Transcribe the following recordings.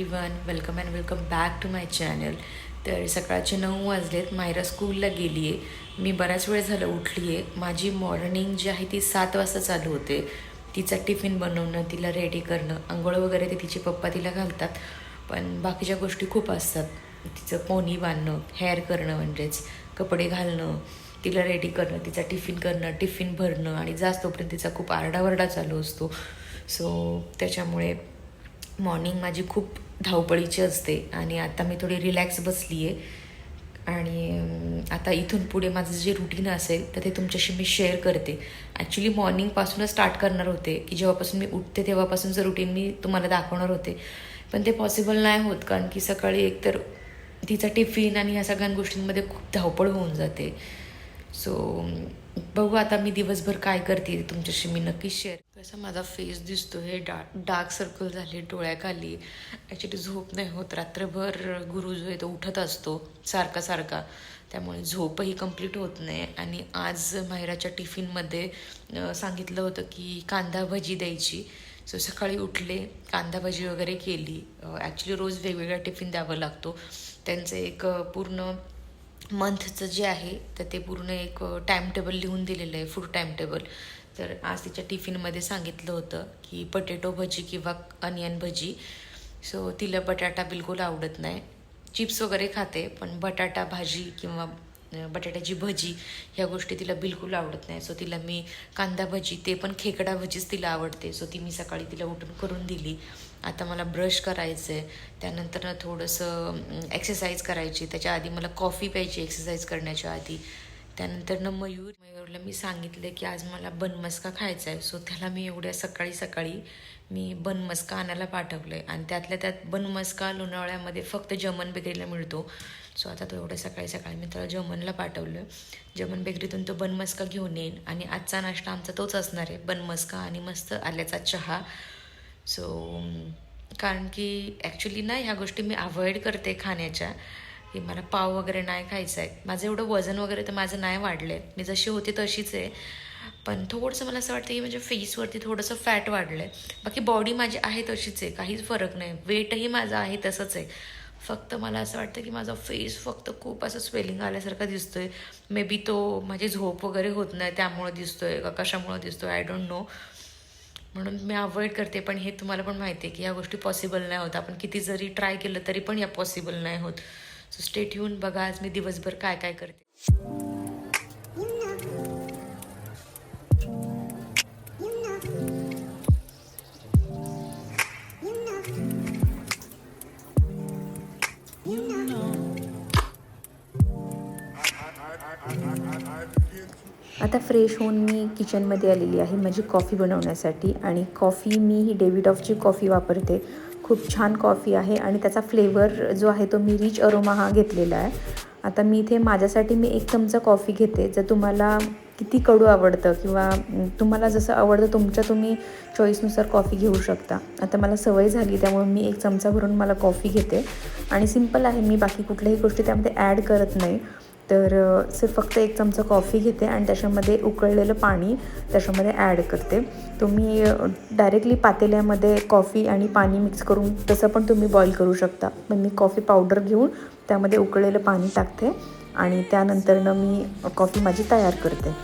Everyone welcome and welcome back to my channel तर सकाळचे नऊ वाजलेत. मायरा स्कूलला गेली आहे मी बराच वेळ झालं उठली आहे माझी मॉर्निंग जी आहे ती सात वाजता चालू होते. तिचा टिफिन बनवणं तिला रेडी करणं आंघोळ वगैरे ते तिचे पप्पा तिला घालतात. पण बाकीच्या गोष्टी खूप असतात. तिचं पोनी बांधणं हेअर करणं म्हणजेच कपडे घालणं तिला रेडी करणं तिचा टिफिन करणं टिफिन भरणं आणि जास्त तोपर्यंत तिचा खूप आरडावरडा चालू असतो. सो त्याच्यामुळे मॉर्निंग माझी खूप धावपळीची असते आणि आता मी थोडी रिलॅक्स बसली आहे आणि आता इथून पुढे माझं जे रुटीन असेल तर ते तुमच्याशी मी शेअर करते. ॲक्च्युली मॉर्निंगपासूनच स्टार्ट करणार होते की जेव्हापासून मी उठते तेव्हापासूनचं रुटीन मी तुम्हाला दाखवणार होते. पण ते पॉसिबल नाही होत कारण की सकाळी एकतर तिचा टिफिन आणि ह्या सगळ्या गोष्टींमध्ये खूप धावपळ होऊन जाते. सो बघू आता मी दिवसभर काय करते तुमच्याशी मी नक्कीच शेअर कसा माझा फेस दिसतो हे डा डार्क सर्कल झाले डोळ्याखाली. ॲक्च्युली झोप नाही होत. रात्रभर गुरु जो आहे तो उठत असतो सारखा सारखा. त्यामुळे झोपही कंप्लीट होत नाही. आणि आज माहेराच्या टिफिनमध्ये सांगितलं होतं की कांदा भजी द्यायची. सो सकाळी उठले कांदा भजी वगैरे केली. ॲक्च्युली रोज वेगवेगळा टिफिन द्यावा लागतो. त्यांचं एक पूर्ण मंथचं जे आहे तर ते पूर्ण एक टाईम टेबल लिहून दिलेलं आहे फूड टाईम टेबल तर आज तिच्या टिफिनमध्ये सांगितलं होतं की पटेटो भजी किंवा अनियन भजी. सो तिला बटाटा बिलकुल आवडत नाही. चिप्स वगैरे खाते पण बटाटा भाजी किंवा बटाट्याची भजी ह्या गोष्टी तिला बिलकुल आवडत नाही. सो तिला मी कांदा भजी ते पण खेकडा भजीच तिला आवडते. सो ती मी सकाळी तिला उठून करून दिली. आता मला ब्रश करायचं आहे त्यानंतर ना थोडंसं एक्सरसाइज करायची. त्याच्या आधी मला कॉफी प्यायची एक्सरसाइज करण्याच्या आधी. त्यानंतर ना मयूर मयूरला मी सांगितलं की आज मला बनमस्का खायचा आहे सो त्याला मी एवढ्या सकाळी सकाळी मी बनमस्का आणायला पाठवलं आहे आणि त्यातल्या त्यात बनमस्का लोणावळ्यामध्ये फक्त जमन बेकरीला मिळतो. सो आता तो एवढ्या सकाळी सकाळी मी त्याला जमनला पाठवलं जमन बेकरीतून तो बनमस्का घेऊन येईन. आणि आजचा नाश्ता आमचा तोच असणार आहे. बनमस्का आणि मस्त आल्याचा चहा. सो um, कारण की ॲक्च्युली ना ह्या गोष्टी मी अवॉइड करते खाण्याच्या. की मला पाव वगैरे नाही खायचं आहे माझं एवढं वजन वगैरे तर माझं नाही वाढलं आहे मी जशी होती तशीच आहे. पण थोडंसं मला असं वाटतं की माझ्या फेसवरती थोडंसं फॅट वाढलं आहे बाकी बॉडी माझी आहे तशीच आहे. काहीच फरक नाही. वेटही माझं आहे तसंच आहे. फक्त मला असं वाटतं की माझा फेस फक्त खूप असं स्वेलिंग आल्यासारखा दिसतोय. मे बी तो माझी झोप वगैरे होत नाही त्यामुळं दिसतोय का कशामुळं दिसतोय? आय डोंट नो म्हणून मी अवॉइड करते पण हे तुम्हाला पण माहिती आहे की या गोष्टी पॉसिबल नाही होत. आपण किती जरी ट्राय केलं तरी पण या पॉसिबल नाही होत. सो स्टेट येऊन बघा आज मी दिवसभर काय काय करते. आता फ्रेश होऊन मी किचनमध्ये आलेली आहे माझी कॉफी बनवण्यासाठी. आणि कॉफी मी ही डेव्हिड ऑफची कॉफी वापरते. खूप छान कॉफी आहे आणि त्याचा फ्लेवर जो आहे तो मी रिच अरोमा हा घेतलेला आहे. आता मी इथे माझ्यासाठी मी एक चमचा कॉफी घेते. जर तुम्हाला किती कडू आवडतं किंवा तुम्हाला जसं आवडतं तुमच्या तुम्ही चॉईसनुसार कॉफी घेऊ शकता. आता मला सवय झाली त्यामुळे मी एक चमचा भरून मला कॉफी घेते. आणि सिंपल आहे मी बाकी कुठल्याही गोष्टी त्यामध्ये ॲड करत नाही. तर अ, फक्त एक चमचा कॉफी घेते आणि त्याच्यामध्ये उकळलेलं पाणी त्याच्यामध्ये ॲड करते. तुम्ही डायरेक्टली पातेल्यामध्ये कॉफी आणि पाणी मिक्स करून तसं पण तुम्ही बॉईल करू शकता. पण मी कॉफी पावडर घेऊन त्यामध्ये उकळलेलं पाणी टाकते आणि त्यानंतरनं मी कॉफी माझी तयार करते.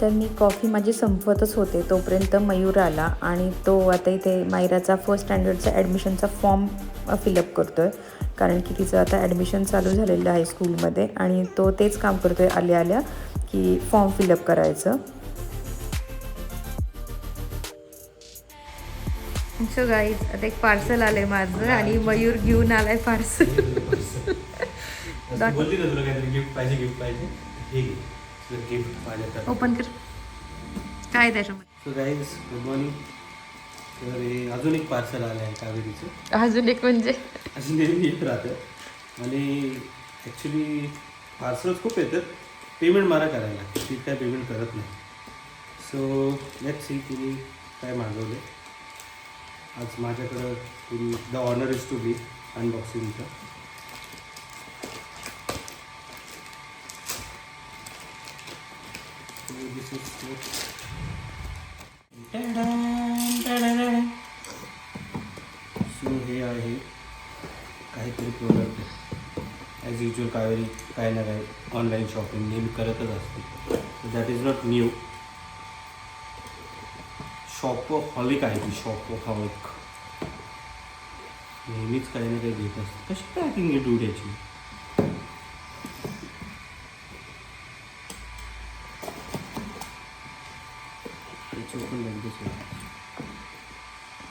तर मी कॉफी माझी संपवतच होते तोपर्यंत मयूर आला आणि तो आता इथे मायराचा फर्स्ट स्टँडर्डचा ॲडमिशनचा फॉर्म फिलअप करतो आहे कारण की तिचं आता ॲडमिशन चालू झालेलं आहे स्कूलमध्ये आणि तो तेच काम करतो आहे आल्या आल्या की फॉर्म फिलअप करायचं. सो गाईज आता एक पार्सल आलंय माझं आणि मयूर घेऊन आलाय पार्सल गिफ्ट पाहिजे गिफ्ट पाहिजे? गिफ्ट माझ्याकडे ओपन कर. काय त्याच्यामध्ये? सो गाईज गुड मॉर्निंग तर हे अजून एक पार्सल आलं आहे कावेरीचं. अजून एक म्हणजे? असं नेहमी येत राहतं. आणि ॲक्च्युली पार्सल्स खूप येतात. पेमेंट मला करायला. ती काय पेमेंट करत नाही. सो लेट सी तिने काय मागवले आज माझ्याकडं the honour is to be अनबॉक्सिंगचं this is so हे आहे काहीतरी प्रोडक्ट ॲज युजल कावेरी काय ना काय ऑनलाईन शॉपिंग नेहमी करतच असते. That is not new shopaholic आहे ती शॉपहॉलिक नेहमीच काही ना काही घेत असते. कशी पॅकिंग आहे डुड्याची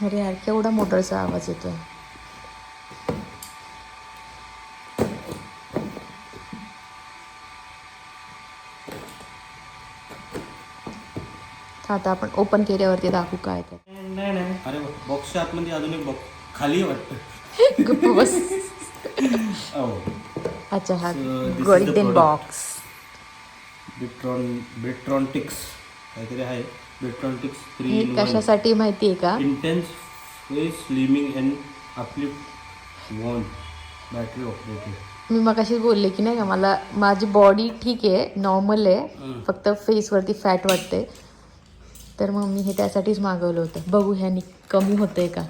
अरे यार केवढा मोटरचा आवाज येतोय. आता आपण ओपन केल्यावरती दाखवू काय तर नाही नाही अरे बॉक्सच्या आतमध्ये अजून एक बॉक्स खाली वाटतं. गप्प बस. अच्छा हा गोल्डन. बॉक्स बिट्रॉन बिट्रॉन्टिक्स काहीतरी आहे. थ्री हे कशासाठी माहितीये का? Intense face slimming and uplift one battery operated मी मग बोलले की नाही का मला माझी बॉडी ठीक आहे नॉर्मल आहे फक्त फेसवरती फॅट वाटते तर मग मी हे त्यासाठीच मागवलं होतं. बघू ह्यानी कमी होतंय का?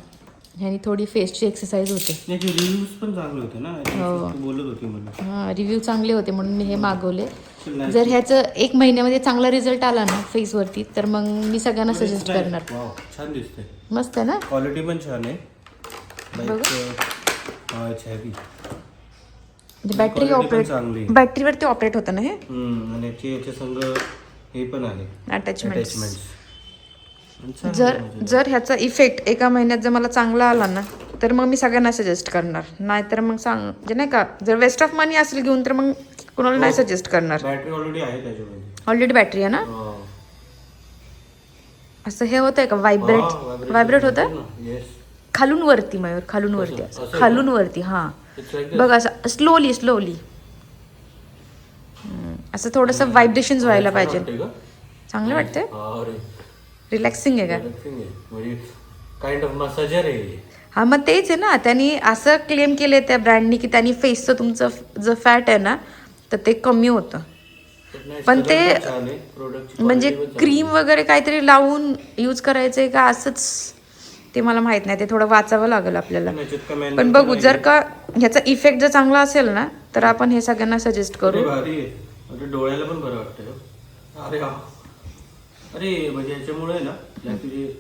ह्यानी थोडी फेसची एक्सरसाइज होते. याचे रिव्ह्यूज पण चांगले होते ना. हो. तू बोलत होती मला हां रिव्ह्यू चांगले होते म्हणून मी हे मागवले. नाही. जर ह्याचं एक महिन्यामध्ये चांगला रिझल्ट आला ना फेसवरती तर मग मी सगळ्यांना सजेस्ट करणार. वाव छान दिसते मस्त आहे ना? क्वालिटी पण छान आहे. बघू. अच्छा बॅटरी quality पण ऑपरेट चांगली आहे. बॅटरीवरती ऑपरेट होतं ना हे? आणि याचे याच्या संग हे पण आहे. अटॅचमेंट अटॅचमेंट्स जर जर ह्याचा इफेक्ट एका महिन्यात जर मला चांगला आला ना तर मग मी सगळ्यांना सजेस्ट करणार. नाहीतर मग सांग म्हणजे नाही का जर वेस्ट ऑफ मनी असेल घेऊन तर मग कोणाला नाही सजेस्ट करणार. बॅटरी ऑलरेडी बॅटरी आहे ना? हो. असं हे होतंय का? व्हायब्रेट व्हायब्रेट होतं येस खालून वरती मयूर खालून वरती. खालून वरती हा. बघ असं स्लोली स्लोली असं थोडंसं व्हायब्रेशन व्हायला पाहिजे. चांगलं वाटतंय? रिलॅक्सिंग आहे का? Relaxing आहे. म्हणजे काइंड ऑफ मसाजर आहे. हा मग तेच आहे ना. त्यांनी असं क्लेम केलंय त्या ब्रँडनी की त्यांनी फेसचं तुमचं जो फॅट आहे ना तर ते कमी होतं. पण ते प्रोडक्ट म्हणजे क्रीम वगैरे काहीतरी लावून यूज करायचंय का असंच? ते मला माहीत नाही. ते थोडं वाचावं लागेल आपल्याला. पण बघू जर का ह्याचा इफेक्ट जर चांगला असेल ना तर आपण हे सगळ्यांना सजेस्ट करू. भारी आहे. म्हणजे डोळ्याला पण बरं वाटतं अरे हा. अरे म्हणजे याच्यामुळे ना तुझे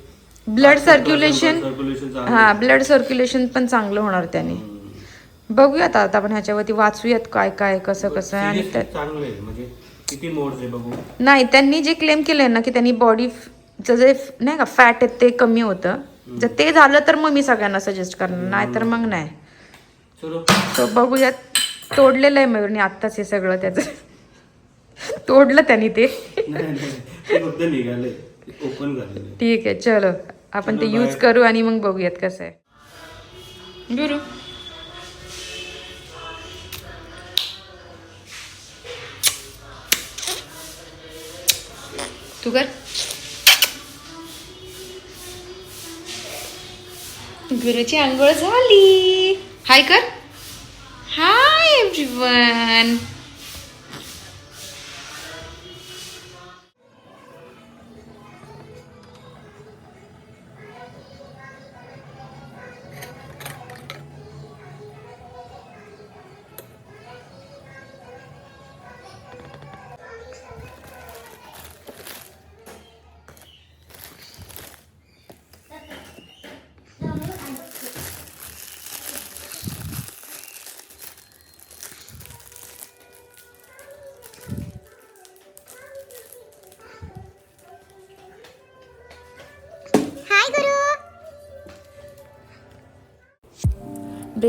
ब्लड सर्क्युलेशन सर्क्युलेशन हा ब्लड सर्क्युलेशन पण चांगलं होणार त्याने. बघूया आता आपण ह्याच्यावरती वाचूयात काय काय कसं कसं आहे आणि त्या- चांगलं आहे म्हणजे किती मोड्स आहे बघू. नाही त्यांनी जे क्लेम केलंय ना की त्यांनी बॉडी जे नाही का फॅट आहे ते कमी होतं. जर ते झालं तर मग मी सगळ्यांना सजेस्ट करणार नाही तर मग नाही. चलो. बघूयात. तोडलेलं आहे मयूरने आत्ताच हे सगळं त्याचं. तोडलं त्यांनी ते. फक्त निघाले. ओपन ठीक आहे चलो. आपण ते यूज. करू आणि मग बघूयात कसं आहे. गुरु. तू कर. गुरुची आंघोळ झाली. हाय कर. हाय एव्हरीवन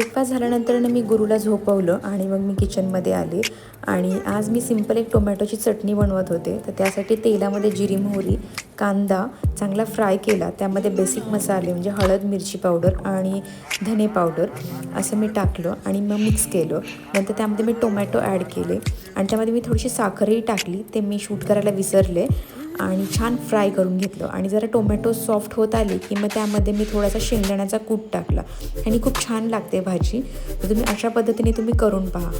ब्रेकफास्ट झाल्यानंतर मी गुरुला झोपवलं आणि मग मी किचनमध्ये आले. आणि आज मी सिंपल एक टोमॅटोची चटणी बनवत होते. तर त्यासाठी तेलामध्ये जिरी मोहरी कांदा चांगला फ्राय केला. त्यामध्ये बेसिक मसाले म्हणजे हळद मिरची पावडर आणि धने पावडर असं मी टाकलं आणि मग मिक्स केलं. नंतर त्यामध्ये मी टोमॅटो ॲड केले. आणि त्यामध्ये मी थोडीशी साखरही टाकली. ते मी शूट करायला विसरले. आणि छान फ्राय करून घेतलं. आणि जरा टोमॅटो सॉफ्ट होत आले की मग त्यामध्ये मी थोडासा शेंगदाण्याचा कूट टाकला. आणि खूप छान लागते भाजी. तर तुम्ही अशा पद्धतीने तुम्ही करून पहा.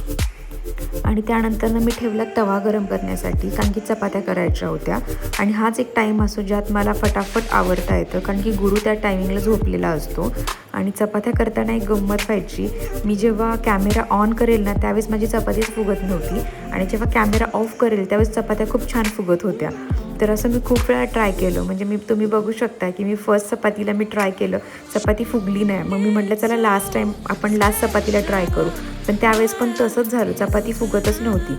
आणि त्यानंतर मी ठेवला तवा गरम करण्यासाठी कारण की चपात्या करायच्या होत्या. आणि हाच एक टाईम असतो ज्यात मला फटाफट आवडता येतं कारण की गुरु त्या टायमिंगला झोपलेला असतो. आणि चपात्या करताना एक गंमत व्हायची. मी जेव्हा कॅमेरा ऑन करेल ना त्यावेळेस माझी चपातीच फुगत नव्हती. आणि जेव्हा कॅमेरा ऑफ करेल त्यावेळेस चपात्या खूप छान फुगत होत्या. तर असं मी खूप वेळा ट्राय केलं. म्हणजे मी तुम्ही बघू शकता की मी फर्स्ट चपातीला मी ट्राय केलं. चपाती फुगली नाही. मग मी म्हटलं चला लास्ट टाईम आपण लास्ट चपातीला ट्राय करू. पण त्यावेळेस पण तसंच झालं. चपाती फुगतच नव्हती.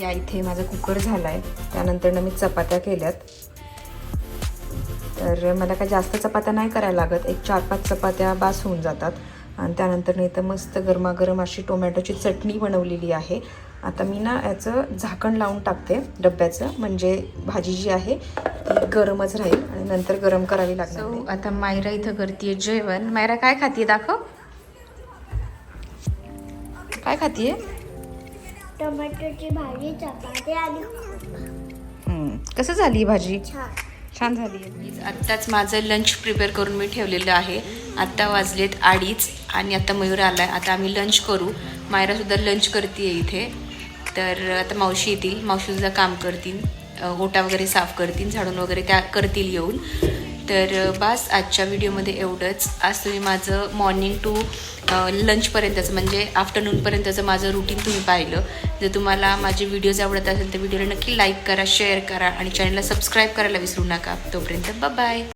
या इथे माझा कुकर झाला आहे त्यानंतर मी चपात्या केल्यात. तर मला काय जास्त चपात्या नाही करायला लागत. एक चार पाच चपात्या बास होऊन जातात. आणि त्यानंतर इथं मस्त गरमागरम अशी टोमॅटोची चटणी बनवलेली आहे. आता मी ना याचं झाकण लावून टाकते डब्याचं. म्हणजे भाजी जी आहे ती गरमच राहील आणि नंतर गरम करावी लागणार नाही. आता मायरा इथं करते जेवण. मायरा काय खातीये? दाखव. काय खातीये? टोमॅटोची भाजी चपाती आणि हम्म, कसं झाली ही भाजी? छान. छान झाली. आत्ताच माझं लंच प्रिपेअर करून मी ठेवलेलं आहे. आत्ता वाजलेत अडीच आणि आता मयूर आलाय. आता आम्ही लंच करू. मायरा सुद्धा लंच करते इथे. तर आता मावशी येतील. मावशी सुद्धा काम करतील. अ, ओटा वगैरे साफ करतील. झाडून वगैरे त्या करतील येऊन. तर बास बस आजच्या व्हिडिओमध्ये एवढंच. आज तुम्ही माझं मॉर्निंग टू लंचपर्यंतचं म्हणजे आफ्टरनूनपर्यंतचं माझं रुटीन तुम्ही पाहिलं. जर तुम्हाला माझे व्हिडिओज आवडत असेल तर व्हिडिओला नक्की लाईक करा शेअर करा आणि चॅनलला सबस्क्राईब करायला विसरू नका. तोपर्यंत बाय